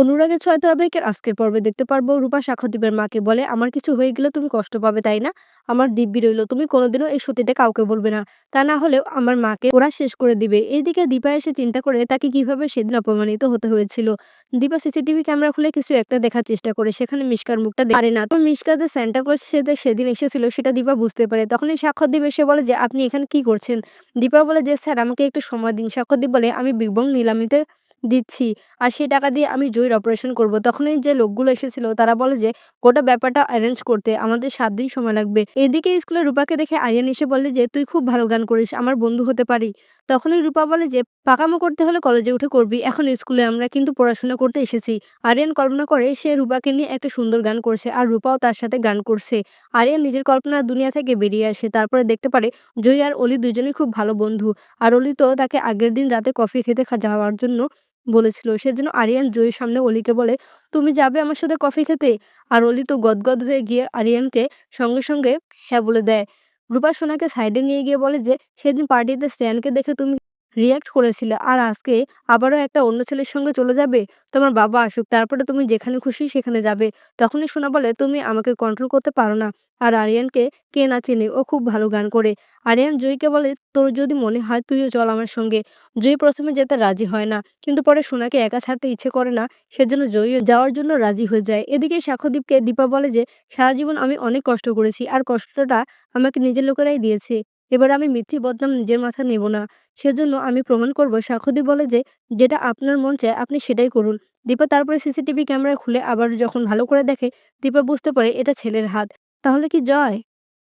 অনুরাগের ছয় ধারাবাহিকের আজকের পর্বে দেখতে পারব। রূপা সাক্ষ্যদীপের মাকে বলে, আমার কিছু হয়ে গেলে তুমি কষ্ট পাবে, তাই না? আমার দিব্যি রইল, তুমি কোনোদিনও এই সতীটা কাউকে বলবে না। তা না হলেও আমার মাকে ওরা শেষ করে দিবে। এইদিকে দীপা এসে চিন্তা করে তাকে কীভাবে সেদিন অপমানিত হতে হয়েছিল। দীপা সিসিটিভি ক্যামেরা খুলে কিছু একটা দেখার চেষ্টা করে, সেখানে মিশকার মুখটা পারে না। তো মিশকা যে স্যান্টা ক্লজ যে সেদিন এসেছিল, সেটা দীপা বুঝতে পারে। তখনই সাক্ষ্যদীপ এসে বলে যে, আপনি এখানে কি করছেন? দীপা বলে যে, স্যার, আমাকে একটু সময় দিন। সাক্ষ্যদীপ বলে, আমি বিগ বং নিলামিতে দিচ্ছি আর সেই টাকা দিয়ে আমি জহির অপারেশন করব। তখনই যে লোকগুলো এসেছিল, তারা বলে যে, গোটা ব্যাপারটা অ্যারেঞ্জ করতে, আমাদের সাত দিন সময় লাগবে। এদিকে স্কুলে রূপাকে দেখে আরিয়ান এসে বলে যে, তুই খুব ভালো গান করিস, আমার বন্ধু হতে পারি। তখনই রূপা বলে যে, পাকামো করতে হলে কলেজে উঠে করবি, এখন স্কুলে আমরা কিন্তু পড়াশোনা করতে এসেছি। আরিয়ান কল্পনা করে সে রূপাকে নিয়ে একটা সুন্দর গান করছে, আর রূপাও তার সাথে গান করছে। আরিয়ান নিজের কল্পনার দুনিয়া থেকে বেরিয়ে আসে, তারপরে দেখতে পারে জয়ী আর অলি দুজনেই খুব ভালো বন্ধু আর অলি তো তাকে আগের দিন রাতে কফি খেতে যাওয়ার জন্য বলেছিল। সেজন্য আরিয়ান জয়ীর সামনে অলিকে বলে, "তুমি যাবে আমার সাথে কফি খেতে?" আর অলি তো গদগদ হয়ে গিয়ে আরিয়ানকে সঙ্গে, সঙ্গে হ্যাঁ বলে দেয়। রূপা সোনাকে সাইডে নিয়ে গিয়ে বলে যে, "সেদিন পার্টিতে স্ট্যানকে দেখে তুমি রিঅ্যাক্ট করেছিলে। আর আজকে আবারও একটা অন্য ছেলের সঙ্গে চলে যাবে? তোমার বাবা আসুক, তারপরে তুমি যেখানে খুশি সেখানে যাবে।" তখনই শোনা বলে, "তুমি আমাকে কন্ট্রোল করতে পারো না। আর আরিয়ানকে কে না চেনে? ও খুব ভালো গান করে।" আরিয়ান জয়ীকে বলে, "তোর যদি মনে হয় তুইও চল আমার সঙ্গে।" জয়ী প্রথমে যেতে রাজি হয় না। কিন্তু পরে সোনাকে একা ছাড়তে ইচ্ছে করে না। সেজন্য জয়ীও যাওয়ার জন্য রাজি হয়ে যায়। এদিকে সাক্ষ্যদীপকে দীপা বলে যে, "সারা জীবন আমি অনেক কষ্ট করেছি। আর কষ্টটা আমাকে নিজের লোকেরাই দিয়েছে। এবার আমি মিথ্যে বদনাম নিজের মাথা নেব না। সেজন্য আমি প্রমাণ করব।" সাক্ষ্যদীপ বলে যে, "যেটা আপনার মন চায় আপনি সেটাই করুন।" দীপা তারপরে সিসিটিভি ক্যামেরা খুলে আবার যখন ভালো করে দেখে, দীপা বুঝতে পারে এটা ছেলের হাত। তাহলে কি জয়?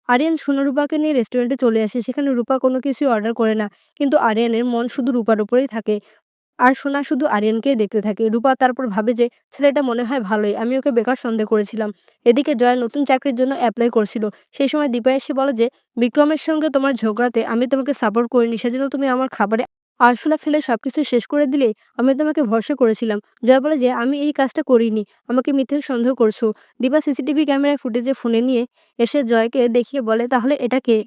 আরিয়ান সোনা রূপাকে নিয়ে রেস্টুরেন্টে চলে আসে। সেখানে রূপা কোনো কিছুই অর্ডার করে না। কিন্তু আরিয়ানের মন শুধু রূপার উপরেই থাকে। আর সোনা শুধু আরিয়ানকেই দেখতে থাকে। রূপা তারপর ভাবে যে ছেলেটা মনে হয় ভালোই। আমি ওকে বেকার সন্দেহ করেছিলাম। এদিকে জয় নতুন চাকরির জন্য অ্যাপ্লাই করছিল। সেই সময় দীপা এসে বলে যে, "বিক্রমের সঙ্গে তোমার ঝগড়াতে আমি তোমাকে সাপোর্ট করিনি। সেজন্য তুমি আমার খাবারে আরশোলা ফেলে সবকিছু শেষ করে দিলে। আমি তোমাকে ভরসা করেছিলাম।" জয় বলে যে, "আমি এই কাজটা করিনি। আমাকে মিথ্যে সন্দেহ করছ।" দীপা সিসিটিভি ক্যামেরায় ফুটেজে ফোনে নিয়ে এসে জয়কে দেখিয়ে বলে, "তাহলে এটা কে?"